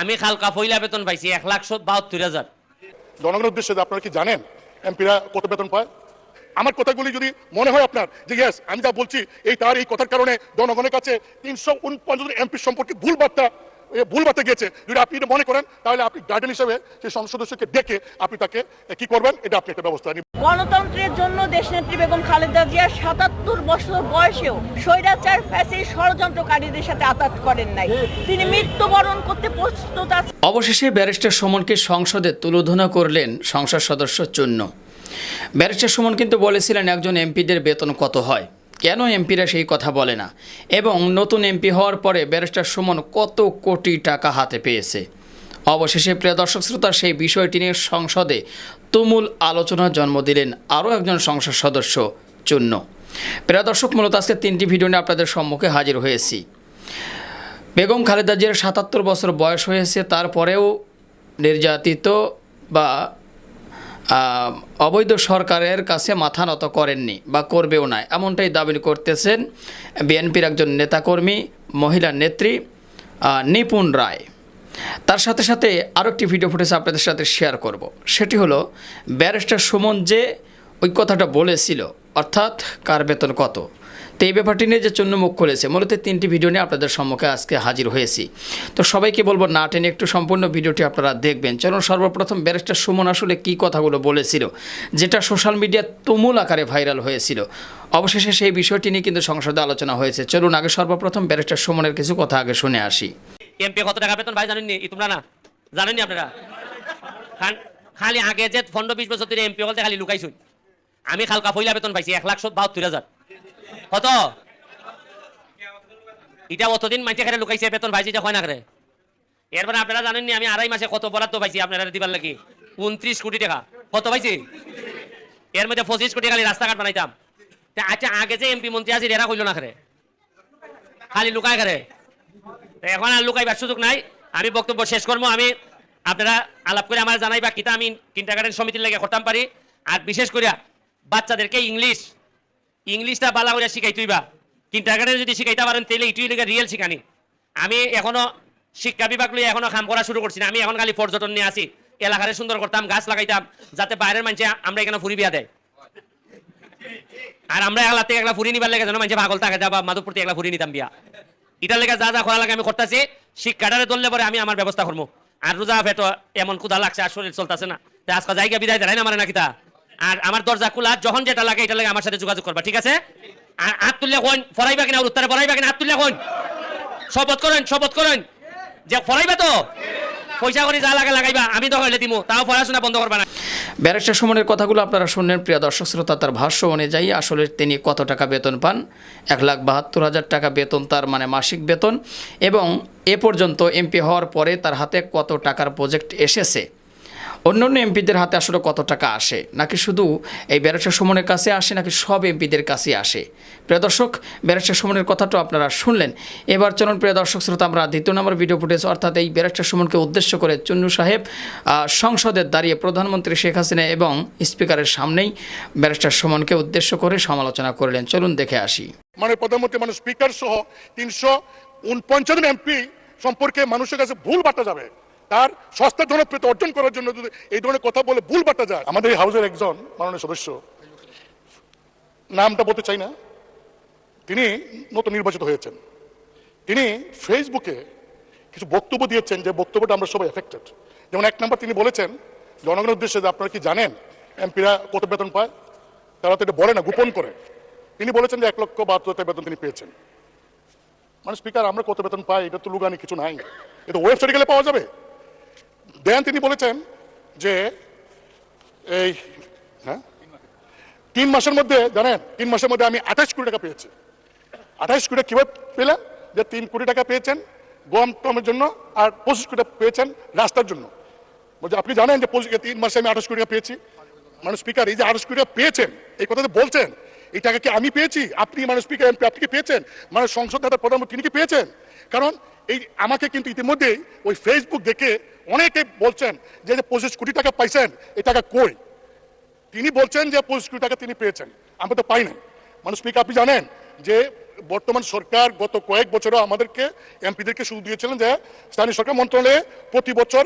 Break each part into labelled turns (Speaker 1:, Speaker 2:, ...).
Speaker 1: আমি খালকা ফইলা বেতন পাইছি এক লাখ বাহাত্তর হাজার।
Speaker 2: জনগণের উদ্দেশ্যে আপনারা কি জানেন এমপিরা কত বেতন পায়? আমার কথাগুলি যদি মনে হয় আপনার, যে ইয়েস আমি যা বলছি, এই তার, এই কথার কারণে জনগণের কাছে তিনশো উনপঞ্চাশ এমপি সম্পর্কে ভুল বার্তা ভুল বার্তা গেছে যদি আপনি এটা মনে করেন তাহলে আপনি গার্ডেন হিসেবে সেই সংসদ সদস্যকে ডেকে আপনি তাকে কি করবেন এটা আপনি একটা ব্যবস্থা নিন।
Speaker 3: গণতন্ত্রের জন্য দেশনেত্রী বেগম খালেদা জিয়া সাতাত্তর বছর বয়সেও স্বৈরাচার ফ্যাসির ষড়যন্ত্রকারীদের সাথে আতাত করেন নাই। তিনি মৃত্যুবরণ করতে প্রস্তুত আছেন।
Speaker 4: অবশেষে ব্যারিস্টার সুমনকে সংসদে তুলোধনা করলেন সংসদ সদস্য চূন্য ব্যারিস্টার সুমন কিন্তু বলেছিলেন একজন এমপিদের বেতন কত হয়? কেন এমপিরা সেই কথা বলে না? এবং নতুন এমপি হওয়ার পরে ব্যারিস্টার সুমন কত কোটি টাকা হাতে পেয়েছে? অবশেষে, প্রিয় দর্শক শ্রোতা, সেই বিষয়টি নিয়ে সংসদে তুমুল আলোচনার জন্ম দিলেন আরও একজন সংসদ সদস্য চূন্য প্রিয় দর্শক, মূলত আজকে তিনটি ভিডিও নিয়ে আপনাদের সম্মুখে হাজির হয়েছি। বেগম খালেদা জিয়ার সাতাত্তর বছর বয়স হয়েছে, তারপরেও নির্যাতিত বা অবৈধ সরকারের কাছে মাথা নত করেননি বা করবেও না এমনটাই দাবি করতেছেন বিএনপির একজন নেতাকর্মী, মহিলা নেত্রী নিপুণ রায়। তার সাথে সাথে আরও একটি ভিডিও ফুটেজ আপনাদের সাথে শেয়ার করব। সেটি হলো, ব্যারিস্টার সুমন যে ওই কথাটা বলেছিল, অর্থাৎ কার বেতন কত? তো এই ব্যাপারটি নিয়ে যে চূন্য মুখ খুলেছে, মূলত তিনটি ভিডিও নিয়ে আপনাদের সম্মুখে আজকে হাজির হয়েছি। তো সবাইকে বলব না টেনে একটু সম্পূর্ণ ভিডিওটি আপনারা দেখবেন। চলুন সর্বপ্রথম ব্যারিস্টার সুমন আসলে কী কথাগুলো বলেছিল, যেটা সোশ্যাল মিডিয়া তুমুল আকারে ভাইরাল হয়েছিল। অবশেষে সেই বিষয়টি নিয়ে কিন্তু সংসদে আলোচনা হয়েছে। চলুন আগে সর্বপ্রথম ব্যারিস্টার সুমনের কিছু কথা আগে শুনে আসি।
Speaker 1: এমপি কত টাকা বেতন ভাই জানেননি? তোমরা না, জানেননি আপনারা? খালি আগে যে পনেরো বিশ বছর ধরে এমপি বলতে খালি লুকাইছুন আমি খালকা ফইলা বেতন পাইছি, এক লাখ বাহাত্তর হাজার। কত? এটা অতদিন মাইতে খেলে লুকাইছে, বেতন এটা হয় না করে এরপরে আপনারা জানেননি, আমি আড়াই মাসে কত বরাদ্দ পাইছি আপনারা দিবার লাগি? উনত্রিশ কোটি টাকা। কত পাইছি? এর মধ্যে পঁচিশ কোটি খালি রাস্তাঘাট বানাইতাম। তা আচ্ছা আগে যে এমপি মন্ত্রী আছে এরা কইল না করে খালি লুকায় করে এখন আর লুকাইবার সুযোগ নাই। আমি বক্তব্য শেষ করব আমি আপনারা আলাপ করে আমার জানাইবা, কিতা আমি কিন্টারগার্টেন সমিতির লাগে করতাম পারি আর বিশেষ করে বাচ্চাদেরকে ইংলিশ ইংলিশটা বালা করে শিখাই তুইবা। কিন্টারগার্টেন যদি শিখাইতে পারেন তাহলে এটুই লেগে রিয়েল শিখানি। আমি এখনও শিক্ষা বিভাগ লই এখনও কাম করা শুরু করছি না। আমি এখন খালি পর্যটন নিয়ে আসি। এলাকারে সুন্দর করতাম, গাছ লাগাইতাম, যাতে বাইরের মানুষে আমরা এখানে ফুরি বিয়া দেয়। আর আমরা একলা থেকে একলা ফুরি নিবার লেগে যেন মানুষে পাগল থাকে বা মাধবপুর থেকে একলা ফুরি নিতাম বিয়া। এটার লেগে যা যা করা লাগে আমি করতেছি। শিক্ষাটারে ধরলে পরে আমি আমার ব্যবস্থা করব আর রোজা ফেটো এমন ক্ষুধা লাগছে, আর শরীর চলতেছে না। আজকে জায়গা বিদায় দেয় না মানে নাকি তা? আর আমার দরজা খোলা, যখন যেটা লাগে এটা লাগে আমার সাথে যোগাযোগ করবা, ঠিক আছে? আর হাত তুললে কোন ফরাইবা কিনা উত্তরে, ফরাইবা কিনা হাত তুললে কোন শপথ করেন শপথ করেন। যে ফরাইবা তো? পয়সা করে যা লাগে লাগাইবা, আমি তো হইলে দিমু, তাও পড়াশোনা বন্ধ করবা না।
Speaker 4: ব্যারিস্টার সুমনের কথাগুলো আপনারা শুনলেন, প্রিয় দর্শক শ্রোতা, তার ভাষ্য অনুযায়ী আসলে তিনি কত টাকা বেতন পান? এক লাখ বাহাত্তর হাজার টাকা বেতন তার মানে মাসিক বেতন, এবং এ পর্যন্ত এমপি হওয়ার পরে তার হাতে কত টাকার প্রজেক্ট এসেছে? অন্য অন্য এমপিদের হাতে আসলে কত টাকা আসে? নাকি শুধু এই ব্যারিস্টার সুমনের কাছে আসে, নাকি সব এমপিদের কাছে আসে? প্রিয় দর্শক, ব্যারিস্টার সুমনের কথাটা আপনারা শুনলেন। এবার চলুন প্রিয় দর্শক শ্রোতা, আমরা দ্বিতীয় নম্বর ভিডিও ফুটেজ অর্থাৎ এই ব্যারিস্টার সুমনকে উদ্দেশ্য করে চুন্নু সাহেব সংসদের দাঁড়িয়ে প্রধানমন্ত্রী শেখ হাসিনা এবং স্পিকারের সামনেই ব্যারিস্টার সুমনকে উদ্দেশ্য করে সমালোচনা করলেন। চলুন দেখে আসি।
Speaker 2: মানে প্রধানমন্ত্রী মানে স্পিকার সহ তিনশো উনপঞ্চাশ এমপি সম্পর্কে মানুষের কাছে ভুল বার্তা যাবে। তার সস্তা জনপ্রিয়তা অর্জন করার জন্য যদি এই ধরনের কথা বলে ভুল বাটা যায়। আমাদের এই হাউসের একজন মাননীয় সদস্য, নামটা বলতে চাই না, তিনি নতুন নির্বাচিত হয়েছেন। তিনি ফেসবুকে কিছু বক্তব্য দিয়েছেন যে বক্তব্যটা আমরা সবাই এফেক্টেড যেমন এক নম্বর তিনি বলেছেন, জনগণের উদ্দেশ্যে যে আপনারা কি জানেন, এমপিরা কত বেতন পায়? তারা তো এটা বলে না, গোপন করে। তিনি বলেছেন যে এক লক্ষ বাহাত্তর বেতন তিনি পেয়েছেন। মানে স্পিকার আমরা কত বেতন পাই? এটা তো লুগানি কিছু নাই। এটা ওয়েবসাইটে গেলে পাওয়া যাবে। দেন তিনি বলেছেন যে এই হ্যাঁ? তিন মাসের মধ্যে, জানেন, তিন মাসের মধ্যে আমি আঠাশ কোটি টাকা পেয়েছি। আঠাশ কোটি কীভাবে পেলেন? যে তিন কোটি টাকা পেয়েছেন গম টমের জন্য আর পঁচিশ কোটি পেয়েছেন রাস্তার জন্য। বলছে, আপনি জানেন যে তিন মাসে আমি আঠাশ কোটি টাকা পেয়েছি? মানে স্পিকার এই যে আঠাশ কোটি টাকা পেয়েছেন, এই কথা তো বলছেন, এই টাকা কি আমি পেয়েছি? আপনি মানে স্পিকার এমপি আপনি কি পেয়েছেন? মানে সংসদ নেতা প্রধানমন্ত্রী, তিনি কি পেয়েছেন? কারণ এই আমাকে কিন্তু ইতিমধ্যেই ওই ফেসবুক দেখে অনেকে বলছেন যে পঁচিশ কোটি টাকা পাইছেন এই টাকা কই? তিনি বলছেন যে, পঁচিশ কোটি টাকা তিনি পেয়েছেন। আমরা তো পাই নাই। মানে স্পিকার, আপনি জানেন যে, বর্তমান সরকার গত কয়েক বছরে আমাদেরকে, এমপিদেরকে শুধু দিয়েছিলেন যে, স্থানীয় সরকার মন্ত্রণালয়ে প্রতি বছর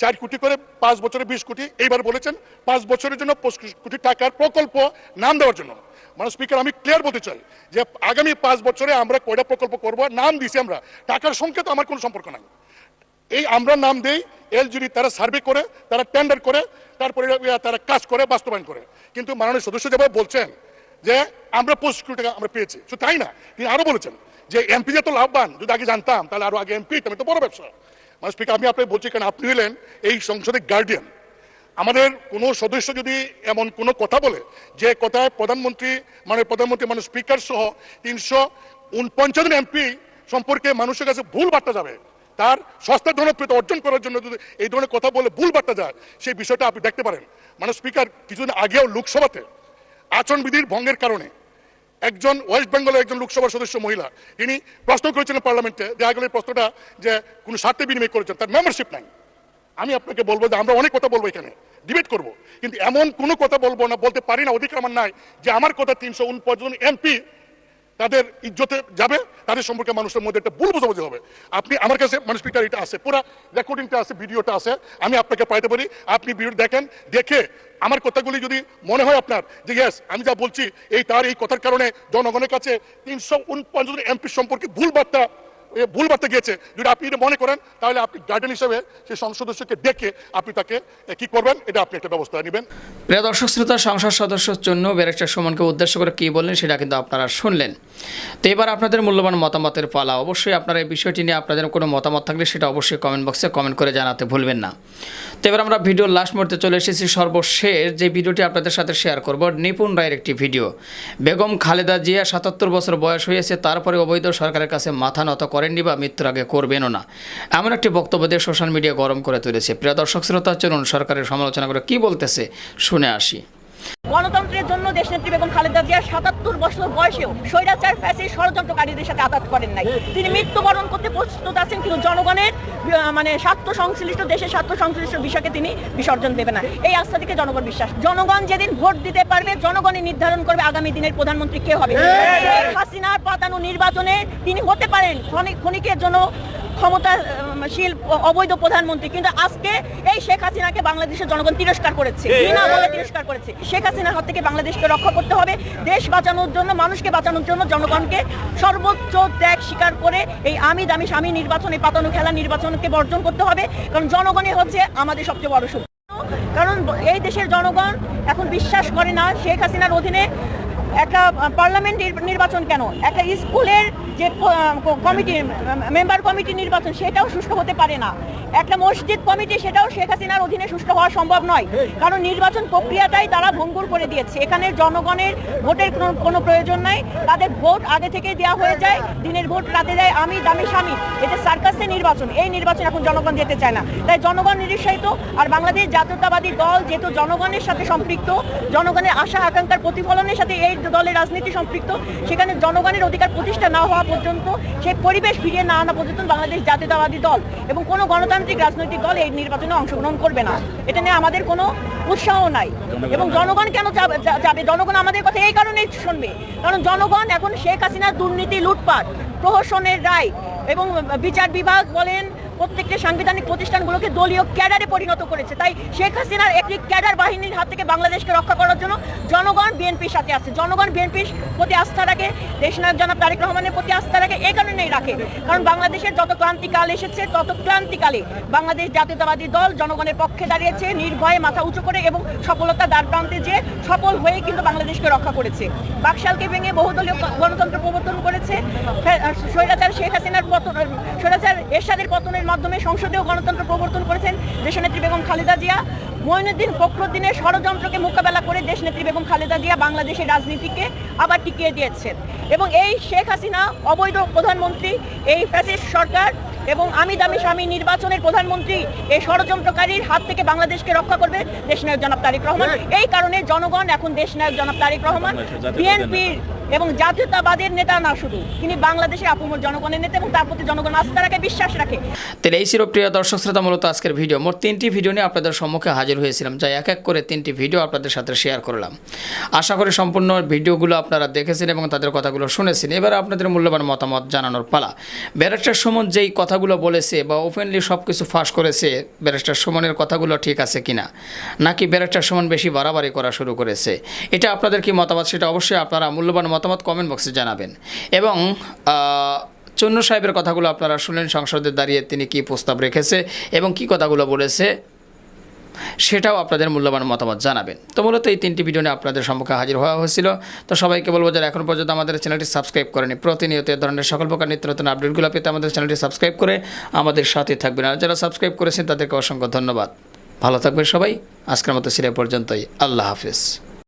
Speaker 2: চার কোটি করে পাঁচ বছরে বিশ কোটি, এইবার বলেছেন পাঁচ বছরের জন্য পঁচিশ কোটি টাকার প্রকল্প নাম দেওয়ার জন্য। মানে স্পিকার আমি ক্লিয়ার বলতে চাই যে আগামী পাঁচ বছরে আমরা কয়টা প্রকল্প করব, নাম দিছি আমরা। টাকার সঙ্গে তো আমার কোনো সম্পর্ক নাই। এই আমরা নাম দেই, এলজিডি তারা সার্ভে করে, তারা টেন্ডার করে, তারপরে তারা কাজ করে, বাস্তবায়ন করে। কিন্তু মাননীয় সদস্য যেভাবে বলছেন যে আমরা পঁচিশ কোটি টাকা আমরা পেয়েছি, শুধু তাই না, তিনি আরও বলেছেন যে এমপি যে তো লাভবান, যদি আগে জানতাম, তাহলে আরও আগে এমপি তো বড় ব্যবসা। মানে স্পিকার, আমি আপনাকে বলছি, কারণ আপনি হলেন এই সংসদের গার্ডিয়ান আমাদের কোনো সদস্য যদি এমন কোনো কথা বলে, যে কথায় প্রধানমন্ত্রী মানে প্রধানমন্ত্রী মানে স্পিকার সহ তিনশো উনপঞ্চাশ এমপি সম্পর্কে মানুষের কাছে ভুল বার্তা যাবে, তার সস্তা জনপ্রিয়তা অর্জন করার জন্য যদি এই ধরনের কথা বলে ভুল বার্তা যায়, সেই বিষয়টা আপনি দেখতে পারেন। মানে স্পিকার, কিছুদিন আগেও লোকসভাতে আচরণবিধির ভঙ্গের কারণে একজন ওয়েস্ট বেঙ্গলের একজন লোকসভার সদস্য মহিলা, তিনি প্রশ্ন করেছিলেন পার্লামেন্টে দেখা গেল প্রশ্নটা যে কোনো স্বার্থে বিনিময় করেছেন, তার মেম্বারশিপ নাই। আমি আপনাকে বলব যে আমরা অনেক কথা বলব এখানে ডিবেট করব, কিন্তু এমন কোনো কথা বলব না, বলতে পারি না, অধিকার আমার নাই যে আমার কথা তিনশো উনপঞ্চাশ এমপি তাদের ইজ্জতে যাবে, তাদের সম্পর্কে মানুষের মধ্যে একটা ভুল বোঝাবুঝি হবে। আপনি আমার কাছে মানে স্পিকার এটা আছে, পুরো রেকর্ডিংটা আছে ভিডিওটা আছে, আমি আপনাকে পাইতে পারি। আপনি ভিডিও দেখেন, দেখে আমার কথাগুলি যদি মনে হয় আপনার, যে ইয়েস আমি যা বলছি, এই তার এই কথার কারণে জনগণের কাছে তিনশো উনপঞ্চাশ এমপি সম্পর্কে ভুল বার্তা ভুল বার্তা গিয়েছে। যদি আপনি এটা মনে করেন, তাহলে আপনি গার্ডেন হিসেবে সেই সংসদ সদস্যকে ডেকে আপনি তাকে কি করবেন, এটা আপনি একটা ব্যবস্থা নেবেন।
Speaker 4: প্রিয় দর্শক, শ্রোতা, সংসদ সদস্যর জন্য ব্যারিস্টার সুমনকে উদ্দেশ্য করে কী বললেন, সেটা কিন্তু আপনারা শুনলেন। তো এবার আপনাদের মূল্যবান মতামতের পালা। অবশ্যই আপনারা এই বিষয়টি নিয়ে আপনাদের কোনো মতামত থাকলে সেটা অবশ্যই কমেন্ট বক্সে কমেন্ট করে জানাতে ভুলবেন না। তো এবার আমরা ভিডিওর লাস্ট মুহূর্তে চলে এসেছি। সর্বশেষ যে ভিডিওটি আপনাদের সাথে শেয়ার করব, নিপুণ রায়ের একটি ভিডিও। বেগম খালেদা জিয়া সাতাত্তর বছর বয়স হয়েছে, তারপরে অবৈধ সরকারের কাছে মাথা নত করেননি বা মৃত্যুর আগে করবেনও না। এমন একটি বক্তব্য দিয়ে সোশ্যাল মিডিয়া গরম করে তুলেছে। প্রিয় দর্শক, শ্রোতা, চলুন সরকারের সমালোচনা করে কী বলতেছে শুনে আসি।
Speaker 3: গণতন্ত্রের জন্য দেশনেত্রী বেগম খালেদা জিয়া সাতাত্তর বছর বয়সেও স্বৈরাচার ফ্যাসি ষড়যন্ত্রকারীদের সাথে আঘাত করেন নাই। তিনি মৃত্যুবরণ করতে প্রস্তুত আছেন কিন্তু জনগণের মানে স্বার্থ সংশ্লিষ্ট দেশের স্বার্থ সংশ্লিষ্ট বিষয়কে তিনি বিসর্জন দেবে না। এই আস্থা থেকে জনগণ বিশ্বাস। জনগণ যেদিন ভোট দিতে পারবে জনগণই নির্ধারণ করবে আগামী দিনের প্রধানমন্ত্রী কে হবে। শেখ হাসিনার পাতানো নির্বাচনে তিনি হতে পারেন ক্ষণিক- ক্ষণিকের জন্য ক্ষমতাশীল অবৈধ প্রধানমন্ত্রী। কিন্তু আজকে এই শেখ হাসিনাকে বাংলাদেশের জনগণ তিরস্কার করেছে। বিনা বলে তিরস্কার করেছে। শেখ হাসিনার হাত থেকে বাংলাদেশকে রক্ষা করতে হবে দেশ বাঁচানোর জন্য মানুষকে বাঁচানোর জন্য জনগণকে সর্বোচ্চ ত্যাগ স্বীকার করে এই আমি দামি স্বামী নির্বাচনে পাতানো খেলা নির্বাচনকে বর্জন করতে হবে। কারণ জনগণই হচ্ছে আমাদের সবচেয়ে বড় শক্তি কারণ এই দেশের জনগণ এখন বিশ্বাস করে না শেখ হাসিনার অধীনে একটা পার্লামেন্ট নির্বাচন কেন? একটা স্কুলের যে কমিটি মেম্বার কমিটি নির্বাচন সেটাও সুষ্ঠু হতে পারে না। একটা মসজিদ কমিটি সেটাও শেখ হাসিনার অধীনে সুষ্ঠু হওয়া সম্ভব নয়। কারণ নির্বাচন প্রক্রিয়াটাই তারা ভঙ্গুর করে দিয়েছে। এখানে জনগণের ভোটের কোনো- প্রয়োজন নাই। তাদের ভোট আগে থেকে দেওয়া হয়ে যায়। দিনের ভোট রাতে দেয় আমি দামি স্বামী। এটা সার্কাসের নির্বাচন। এই নির্বাচন এখন জনগণ যেতে চায় না। তাই জনগণ নিরুৎসাহিত। আর বাংলাদেশ জাতীয়তাবাদী দল যেহেতু জনগণের সাথে সম্পৃক্ত জনগণের আশা আকাঙ্ক্ষার প্রতিফলনের সাথে এই দলের রাজনীতি সম্পৃক্ত। সেখানে জনগণের অধিকার প্রতিষ্ঠা না হওয়া পর্যন্ত সেই পরিবেশ ফিরিয়ে না আনা পর্যন্ত বাংলাদেশ জাতীয়তাবাদী দল এবং কোনো গণতান্ত্রিক রাজনৈতিক দল এই নির্বাচনে অংশগ্রহণ করবে না। এটা নিয়ে আমাদের কোনো উৎসাহ নাই। এবং জনগণ কেন যাবে? জনগণ আমাদের কথা এই কারণেই শুনবে। কারণ জনগণ এখন শেখ হাসিনার দুর্নীতি, লুটপাট, প্রহসনের রায় এবং বিচার বিভাগ বলেন প্রত্যেকটা সাংবিধানিক প্রতিষ্ঠানগুলোকে দলীয় ক্যাডারে পরিণত করেছে। তাই শেখ হাসিনার একটি ক্যাডার বাহিনীর হাত থেকে বাংলাদেশকে রক্ষা করার জন্য জনগণ বিএনপির সাথে আছে। জনগণ বিএনপির প্রতি আস্থা রাখে, দেশ দেশনায়ক জনাব তারেক রহমানের প্রতি আস্থা রাখে এই কারণেই রাখে। কারণ বাংলাদেশের যত ক্রান্তিকাল এসেছে, তত ক্রান্তিকালে বাংলাদেশ জাতীয়তাবাদী দল জনগণের পক্ষে দাঁড়িয়েছে, নির্ভয়ে মাথা উঁচু করে এবং সফলতা দ্বার প্রান্তে যে সফল হয়ে কিন্তু বাংলাদেশকে রক্ষা করেছে। বাকশালকে ভেঙে বহুদলীয় গণতন্ত্র প্রবর্তন করেছে স্বৈরাচার শেখ হাসিনার পতন, স্বৈরাচার এরশাদের পতনের মাধ্যমে সংসদেও গণতন্ত্র প্রবর্তন করেছেন দেশনেত্রী বেগম খালেদা জিয়া। মঈনুদ্দিন ফখরুদ্দিনের ষড়যন্ত্রকে মোকাবেলা করে দেশনেত্রী বেগম খালেদা জিয়া বাংলাদেশের রাজনীতিকে আবার টিকিয়ে দিয়েছেন। এবং এই শেখ হাসিনা অবৈধ প্রধানমন্ত্রী এই ফ্যাসিস্ট সরকার এবং আমি দামি স্বামী নির্বাচনের প্রধানমন্ত্রী এই ষড়যন্ত্রকারীর হাত থেকে বাংলাদেশকে রক্ষা করবে দেশনায়ক জনাব তারিক রহমান। এই কারণে জনগণ এখন দেশনায়ক জনাব তারিক রহমান। বিএনপির এবং জাতীয়তাবাদের নেতা না শুধু, তিনি বাংলাদেশের আপমর জনগণের নেতা এবং তার প্রতি জনগণ আস্থা রাখে বিশ্বাস রাখে।
Speaker 4: তাহলে এই ছিল প্রিয় দর্শক শ্রোতা, মূলত আজকের ভিডিও। মোট তিনটি ভিডিও নিয়ে আপনাদের সম্মুখে হাজির হয়েছিলাম যা এক এক করে তিনটি ভিডিও আপনাদের সাথে শেয়ার করলাম। আশা করি সম্পূর্ণ ভিডিওগুলো আপনারা দেখেছেন এবং তাদের কথাগুলো শুনেছেন। এবার আপনাদের মূল্যবান মতামত জানানোর পালা। ব্যারিস্টার সুমন যেই কথাগুলো বলেছে বা ওপেনলি সব কিছু ফাঁস করেছে, ব্যারিস্টার সুমনের কথাগুলো ঠিক আছে কিনা, নাকি ব্যারিস্টার সুমন বেশি বাড়াবাড়ি করা শুরু করেছে, এটা আপনাদের কি মতামত? সেটা অবশ্যই আপনারা মূল্যবান মতামত কমেন্ট বক্সে জানাবেন। এবং চন্ন সাহেবের কথাগুলো আপনারা শুনলেন, সংসদে দাঁড়িয়ে তিনি কি প্রস্তাব রেখেছে এবং কি কথাগুলো বলেছে, সেটাও আপনাদের মূল্যবান মতামত জানাবেন। তো মূলত এই তিনটি ভিডিও নিয়ে আপনাদের সম্মুখে হাজির হওয়া হয়েছিল। তো সবাইকে বলব যারা এখন পর্যন্ত আমাদের চ্যানেলটি সাবস্ক্রাইব করেনি, প্রতিনিয়ত এ ধরনের সকল প্রকার নিত্য নতুন আপডেটগুলো পেতে আমাদের চ্যানেলটি সাবস্ক্রাইব করে আমাদের সাথে থাকবেন। আর যারা সাবস্ক্রাইব করেছেন, তাদেরকে অসংখ্য ধন্যবাদ। ভালো থাকবেন সবাই। আজকের মতো সিরিয়া পর্যন্তই। আল্লাহ হাফিজ।